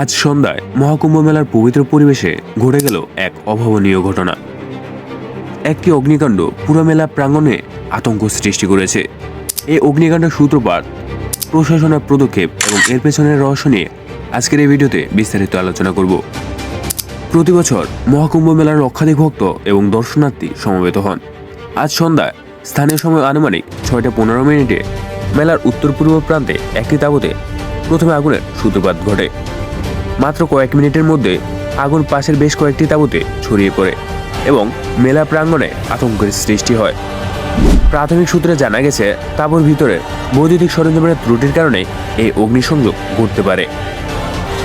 আজ সন্ধ্যায় মহাকুম্ভ মেলার পবিত্র পরিবেশে ঘটে গেল এক অভাবনীয় ঘটনা। একটি অগ্নিকাণ্ড পুরো মেলা প্রাঙ্গণে আতঙ্ক সৃষ্টি করেছে। এই অগ্নিকাণ্ডের সূত্রপাত, প্রশাসনের পদক্ষেপ এবং এর পেছনের রহস্য নিয়ে আজকের এই ভিডিওতে বিস্তারিত আলোচনা করব। প্রতি বছর মহাকুম্ভ মেলার লক্ষাধিক ভক্ত এবং দর্শনার্থী সমবেত হন। আজ সন্ধ্যায় স্থানীয় সময় আনুমানিক ছয়টা পনেরো মিনিটে মেলার উত্তর পূর্ব প্রান্তে একটি তাঁবুতে প্রথমে আগুনের সূত্রপাত ঘটে। মাত্র কয়েক মিনিটের মধ্যে আগুন পাশের বেশ কয়েকটি তাঁবুতে ছড়িয়ে পড়ে এবং মেলা প্রাঙ্গণে আতঙ্কের সৃষ্টি হয়। প্রাথমিক সূত্রে জানা গেছে, তাঁবুর ভিতরে বৈদ্যুতিক সরঞ্জামের ত্রুটির কারণে এই অগ্নিসংযোগ ঘটতে পারে।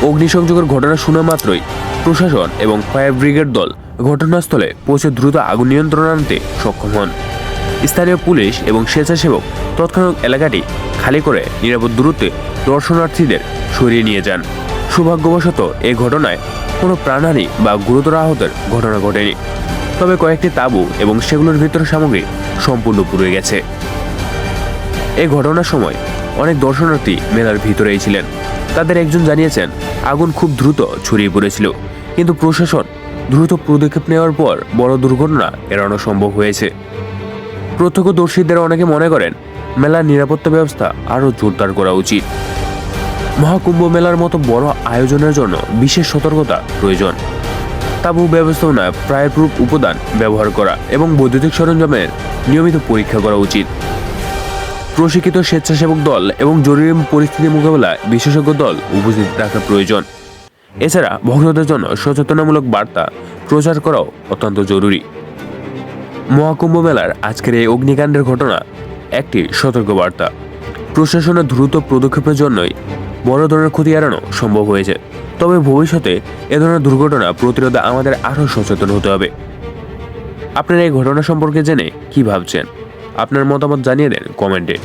অগ্নিসংযোগের ঘটনা শোনা মাত্রই প্রশাসন এবং ফায়ার ব্রিগেড দল ঘটনাস্থলে পৌঁছে দ্রুত আগুন নিয়ন্ত্রণ আনতে সক্ষম হন। স্থানীয় পুলিশ এবং স্বেচ্ছাসেবক তৎক্ষণাৎ এলাকাটি খালি করে নিরাপদ দূরত্বে দর্শনার্থীদের সরিয়ে নিয়ে যান। সৌভাগ্যবশত এই ঘটনায় কোনো প্রাণহানি বা গুরুতর আহতের ঘটনা ঘটেনি। তবে কয়েকটি তাঁবু এবং সেগুলোর ভিতর সামগ্রী সম্পূর্ণ পুড়ে গেছে। এই ঘটনার সময় অনেক দর্শনার্থী মেলার ভিতরেই ছিলেন। তাদের একজন জানিয়েছেন, আগুন খুব দ্রুত ছড়িয়ে পড়েছিল, কিন্তু প্রশাসন দ্রুত পদক্ষেপ নেওয়ার পর বড় দুর্ঘটনা এড়ানো সম্ভব হয়েছে। প্রত্যক্ষদর্শীদের অনেকে মনে করেন, মেলার নিরাপত্তা ব্যবস্থা আরও জোরদার করা উচিত। মহাকুম্ভ মেলার মতো বড় আয়োজনের জন্য বিশেষ সতর্কতা প্রয়োজন। তাবু ব্যবস্থাপনায় প্রায় প্রুফ উপাদান ব্যবহার করা এবং বৈদ্যুতিক সরঞ্জামের নিয়মিত পরীক্ষা করা উচিত। প্রশিক্ষিত স্বেচ্ছাসেবক দল এবং জরুরি পরিস্থিতি মোকাবেলায় বিশেষজ্ঞ দল উপস্থিত রাখা প্রয়োজন। এছাড়া ভক্তদের জন্য সচেতনামূলক বার্তা প্রচার করাও অত্যন্ত জরুরি। মহাকুম্ভ মেলার আজকের এই অগ্নিকাণ্ডের ঘটনা একটি সতর্ক বার্তা। প্রশাসনের দ্রুত পদক্ষেপের জন্যই বড় ধরনের ক্ষতি এড়ানো সম্ভব হয়েছে। তবে ভবিষ্যতে এ ধরনের দুর্ঘটনা প্রতিরোধে আমাদের আরও সচেতন হতে হবে। আপনারা এই ঘটনা সম্পর্কে জেনে কি ভাবছেন? আপনার মতামত জানিয়ে দেন কমেন্টে।